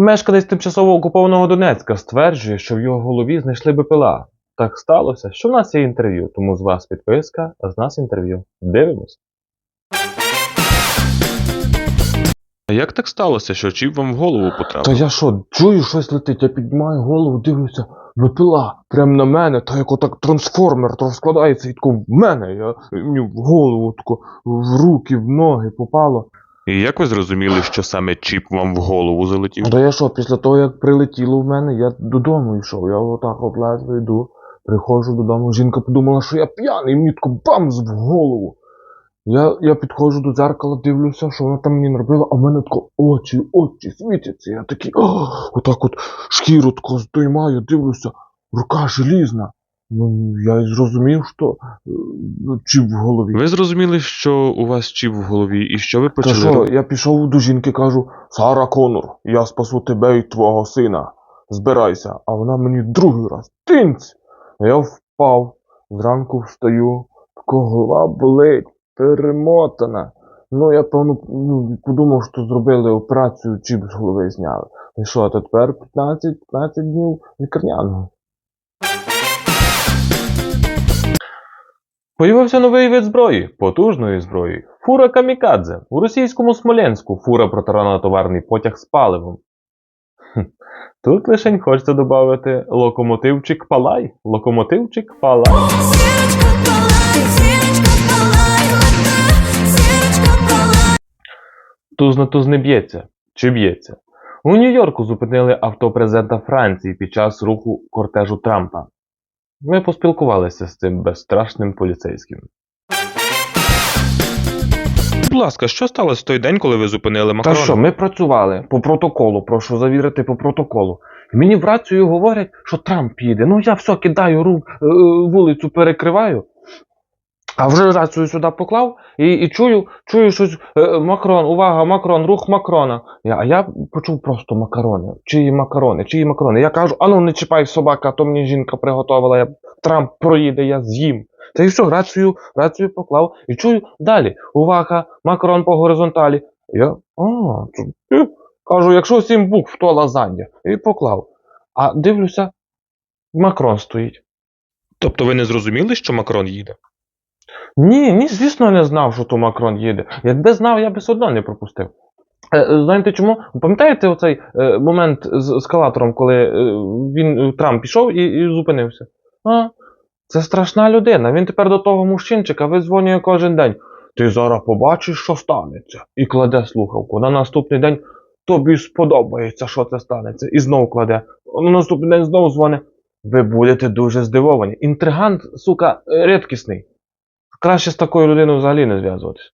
Мешканець тимчасово окупованого Донецька стверджує, що в його голові знайшли БПЛА. Так сталося, що в нас є інтерв'ю, тому з вас підписка, а з нас інтерв'ю. Дивимось. А як так сталося, що чіп вам в голову Та потрапив? я що, чую, щось летить, я піднімаю голову, дивлюся, ВПЛА, прям на мене, та як отак трансформер розкладається і тако в мене. Я мені в голову, тако, в руки, в ноги попало. І як ви зрозуміли, що саме чіп вам в голову залетів? Та я що, після того, як прилетіло в мене, я додому йшов. Я отак от ледве йду, приходжу додому. Жінка подумала, що я п'яний, мені тако бамс в голову. Я, я підходжу до дзеркала, дивлюся, що вона там мені наробила, а в мене тако очі, очі світяться. Я такий, отак от шкіру тако здоймаю, дивлюся, рука желізна. Ну, я й зрозумів, що е, чіп в голові. Ви зрозуміли, що у вас чіп в голові, і що ви Та почали що, робити? я пішов до жінки, кажу, Сара Конор, я спасу тебе і твого сина. Збирайся. А вона мені другий раз. Тинць! Я впав, зранку встаю, тако голова болить, перемотана. Ну, я певно ну, подумав, що зробили операцію, чіп з голови зняли. І що, а тепер 15, 15 днів лікарняного. Появився новий вид зброї, потужної зброї. Фура Камікадзе. У російському Смоленську фура протарана товарний потяг з паливом. Тут лишень хочеться додати локомотивчик Палай. Локомотивчик Палай. Зірочка палай, туз не б'ється. Чи б'ється? У Нью-Йорку зупинили авто президента Франції під час руху кортежу Трампа. Ми поспілкувалися з цим безстрашним поліцейським. Будь ласка, що сталося в той день, коли ви зупинили Та Макрона? що, ми працювали по протоколу, прошу завірити по протоколу. І мені в рацію говорять, що Трамп їде. Ну я все кидаю рук, е, вулицю перекриваю. А вже рацію сюди поклав і, і чую, чую щось е, Макрон, увага, Макрон, рух Макрона. Я, а я почув просто макарони. Чиї макарони, чиї макарони. Я кажу, ану не чіпай собака, то мені жінка приготувала, я, Трамп проїде, я з'їм. Та і все, рацію, рацію поклав і чую далі. Увага, Макрон по горизонталі. Я, а, е. кажу, якщо сім букв, то лазанья. І поклав. А дивлюся, Макрон стоїть. Тобто ви не зрозуміли, що Макрон їде? Ні, ні, звісно, не знав, що то Макрон їде. Якби знав, я б все одно не пропустив. Е, е, знаєте чому? Пам'ятаєте оцей е, момент з ескалатором, коли він Трамп пішов і, і зупинився? А, це страшна людина. Він тепер до того мужчинчика визвонює кожен день. Ти зараз побачиш, що станеться. І кладе слухавку. На наступний день тобі сподобається, що це станеться. І знов кладе. На наступний день знов дзвонить. Ви будете дуже здивовані. Інтригант, сука, рідкісний. Краще з такою людиною взагалі не зв'язуватись.